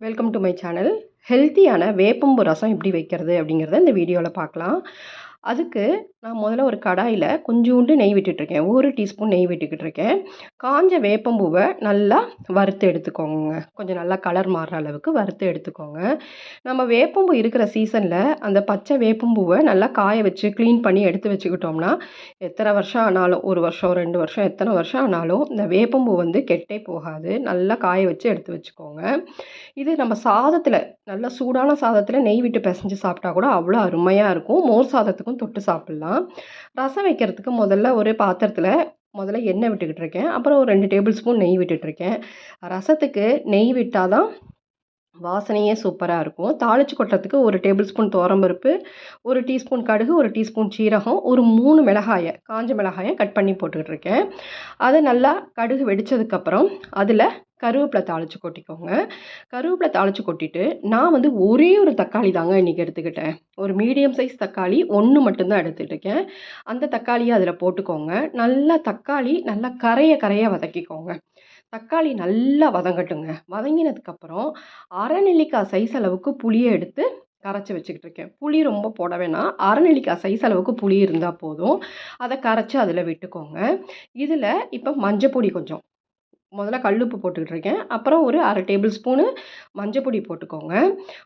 Welcome to my channel ஹெல்த்தியான வேப்பம்பு ரசம் எப்படி வைக்கிறது அப்படிங்கிறத இந்த வீடியோவில் பார்க்கலாம். அதுக்கு நான் முதல்ல ஒரு கடாயில் கொஞ்சோண்டு நெய் விட்டுட்ருக்கேன். ஒரு டீஸ்பூன் நெய் விட்டுக்கிட்டு இருக்கேன் காஞ்ச வேப்பம்பூவை நல்லா வறுத்து எடுத்துக்கோங்க. கொஞ்சம் நல்லா கலர் மாறுற அளவுக்கு வறுத்து எடுத்துக்கோங்க. நம்ம வேப்பம்பூ இருக்கிற சீசனில் அந்த பச்சை வேப்பம்பூவை நல்லா காய வச்சு க்ளீன் பண்ணி எடுத்து வச்சுக்கிட்டோம்னா எத்தனை வருஷம் ஆனாலும் ஒரு வருஷம் ரெண்டு வருஷம் எத்தனை வருஷம் ஆனாலும் இந்த வேப்பம்பூ வந்து கெட்டே போகாது. நல்லா காய வச்சு எடுத்து வச்சுக்கோங்க. இது நம்ம சாதத்தில் நல்லா சூடான சாதத்தில் நெய் விட்டு பிசைஞ்சு சாப்பிட்டா கூட அவ்வளோ அருமையாக இருக்கும். மோர் சாதத்துக்கும் தொட்டு சாப்பிட்லாம். ரசம் வைக்கிறதுக்கு முதல்ல ஒரு பாத்திரத்தில் முதல்ல எண்ணெய் விட்டுக்கிட்டு இருக்கேன். அப்புறம் ஒரு ரெண்டு டேபிள் ஸ்பூன் நெய் விட்டுட்ருக்கேன் ரசத்துக்கு நெய் விட்டால் தான் வாசனையே சூப்பராக இருக்கும். தாளித்து கொட்டுறதுக்கு ஒரு டேபிள் ஸ்பூன் துவரம்பருப்பு ஒரு டீஸ்பூன் கடுகு ஒரு டீஸ்பூன் சீரகம் ஒரு மூணு மிளகாயை காஞ்ச மிளகாயை கட் பண்ணி போட்டுக்கிட்டு இருக்கேன். அதை நல்லா கடுகு வெடித்ததுக்கப்புறம் அதில் கருவேப்பிலை தாளித்து கொட்டிக்கோங்க. கருவேப்பிலை தாளித்து கொட்டிட்டு நான் வந்து ஒரே ஒரு தக்காளி தாங்க இன்றைக்கி எடுத்துக்கிட்டேன். ஒரு மீடியம் சைஸ் தக்காளி ஒன்று மட்டும்தான் எடுத்துகிட்ருக்கேன் அந்த தக்காளியை அதில் போட்டுக்கோங்க. நல்லா தக்காளி நல்லா கரைய கரைய வதக்கிக்கோங்க. தக்காளி நல்லா வதங்கட்டுங்க. வதங்கினதுக்கப்புறம் அரை நெல்லிக்காய் சைஸ் அளவுக்கு புளியை எடுத்து கரைச்சி வச்சுக்கிட்டு இருக்கேன். புளி ரொம்ப போட வேணாம். அரை நெல்லிக்காய் சைஸ் அளவுக்கு புளி இருந்தால் போதும். அதை கரைச்சி அதில் விட்டுக்கோங்க. இதில் இப்போ மஞ்சப்பொடி கொஞ்சம். முதல்ல கல்லுப்பு போட்டுக்கிட்டு இருக்கேன் அப்புறம் ஒரு அரை டேபிள் ஸ்பூனு மஞ்சப்பொடி போட்டுக்கோங்க.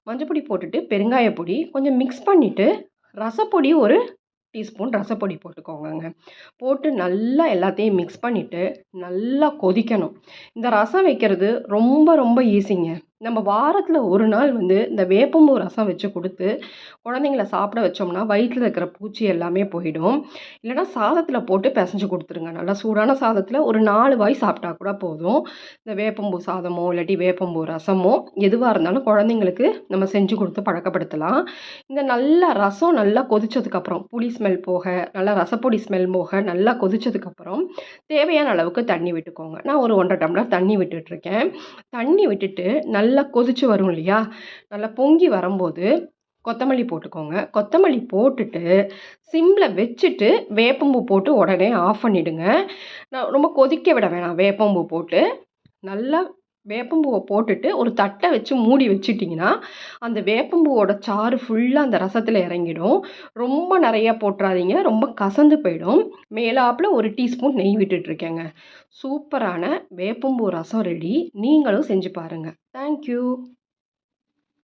மஞ்சப்பொடி போட்டுட்டு பெருங்காய பொடி கொஞ்சம் மிக்ஸ் பண்ணிவிட்டு ரசப்பொடி ஒரு டீஸ்பூன் ரசப்பொடி போட்டுக்கோங்க போட்டு நல்லா எல்லாத்தையும் மிக்ஸ் பண்ணிவிட்டு நல்லா கொதிக்கணும். இந்த ரசம் வைக்கிறது ரொம்ப ரொம்ப ஈஸிங்க நம்ம வாரத்தில் ஒரு நாள் வந்து இந்த வேப்பம்பூ ரசம் வச்சு கொடுத்து குழந்தைங்கள சாப்பிட வச்சோம்னா வயிற்றில் இருக்கிற பூச்சி எல்லாமே போயிடும். இல்லைனா சாதத்தில் போட்டு பிசைஞ்சு கொடுத்துருங்க. நல்லா சூடான சாதத்தில் ஒரு நாலு வாய் சாப்பிட்டா கூட போதும். இந்த வேப்பம்பூ சாதமோ இல்லாட்டி வேப்பம்பூ ரசமோ எதுவாக இருந்தாலும் குழந்தைங்களுக்கு நம்ம செஞ்சு கொடுத்து பழக்கப்படுத்தலாம். இந்த நல்ல ரசம் நல்லா கொதிச்சதுக்கப்புறம் புளி ஸ்மெல் போக நல்லா ரசப்பொடி ஸ்மெல் போக நல்லா கொதிச்சதுக்கப்புறம் தேவையான அளவுக்கு தண்ணி விட்டுக்கோங்க. நான் ஒரு ஒன்றரை டம்ளர் தண்ணி விட்டுட்ருக்கேன் தண்ணி விட்டுட்டு நல்லா நல்லா கொதிச்சு வரும் இல்லையா? நல்லா பொங்கி வரும்போது கொத்தமல்லி போட்டுக்கோங்க. கொத்தமல்லி போட்டுட்டு சிம்மில் வச்சுட்டு வேப்பம்பூ போட்டு உடனே ஆஃப் பண்ணிவிடுங்க நான் ரொம்ப கொதிக்க விட வேணாம். வேப்பம்பூ போட்டு நல்லா வேப்பம்பூவை போட்டுட்டு ஒரு தட்டை வச்சு மூடி வச்சிட்டிங்கன்னா அந்த வேப்பம்பூவோட சாறு ஃபுல்லாக அந்த ரசத்தில் இறங்கிடும். ரொம்ப நிறையா போட்டுறாதீங்க. ரொம்ப கசந்து போயிடும். மேலாப்பில் ஒரு டீஸ்பூன் நெய் விட்டுட்ருக்கேங்க சூப்பரான வேப்பம்பூ ரசம் ரெடி நீங்களும் செஞ்சு பாருங்கள் தேங்க்யூ